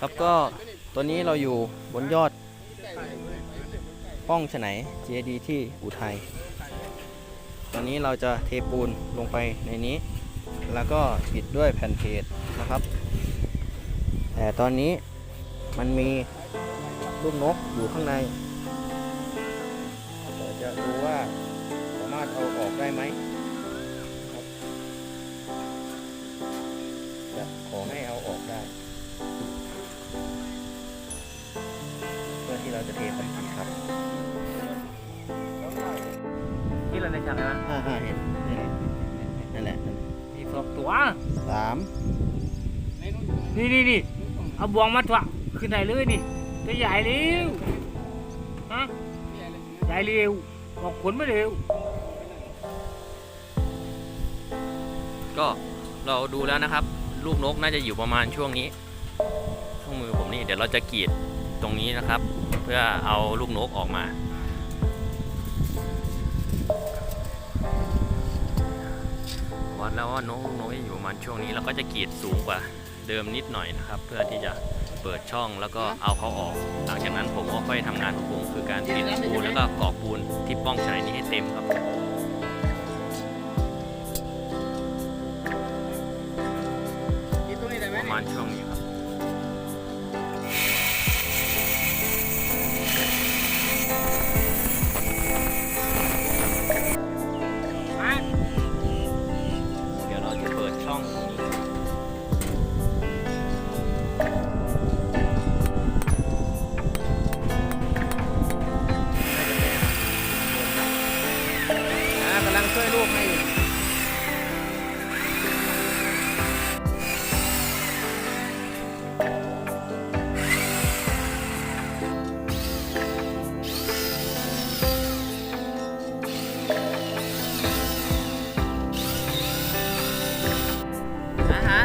ครับก็ตอนนี้เราอยู่บนยอดป้องฉไหน JD ที่อุทัยตอนนี้เราจะเทปูนลงไปในนี้ แล้วก็ปิดด้วยแผ่นเพจนะครับ แต่ตอนนี้มันมีลูกนกอยู่ข้างในเดี๋ยวจะดูว่าสามารถเอาออกได้ไหมจะขอให้เอาออก ที่เราจะเทคอนกรีตครับที่เราในฉากนะห้าห้าเห็นนี่แหละนั่นแหละมีสองตัวสามนี่นี่นี่เอาบวงมาถวะขึ้นได้เลยนี่ตัวใหญ่เร็วฮะใหญ่เร็วออกขนไม่เร็วก็เราดูแล้วนะครับ ลูกนกน่าจะอยู่ประมาณช่วงนี้ช่วงมือผมนี่เดี๋ยวเราจะกรีด ตรงนี้นะครับ เพื่อเอาลูกนกออกมา วัดแล้วว่านกลูกนกจะอยู่ประมาณช่วงนี้เราก็จะกรีดสูงกว่าเดิมนิดหน่อยนะครับ เพื่อที่จะเปิดช่องแล้วก็เอาเขาออก หลังจากนั้นผมก็ค่อยทำงานของผมคือการติดปูนแล้วก็กรอกปูนที่ป้องฉนายนี้ให้เต็มครับประมาณช่วงนี้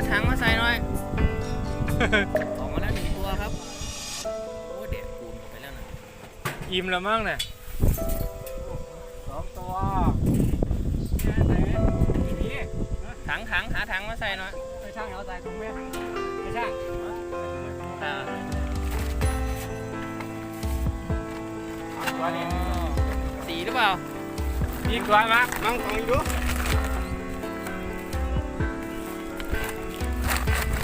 ถังมาใส่หน่อย ออกมาแล้วหนึ่งตัวครับ โอ้เด็กปูนออกไปแล้วนะอิ่มแล้วมั้งเนี่ยสองตัวถังถังหาถังมาใส่หน่อยไปช่างเอาใจตรงแม่ไปช่างอ่าตัวนี้สีหรือเปล่ามีตัวมั้งมั่งของอ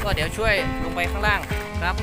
ก็เดี๋ยวช่วยลงไปข้างล่างครับ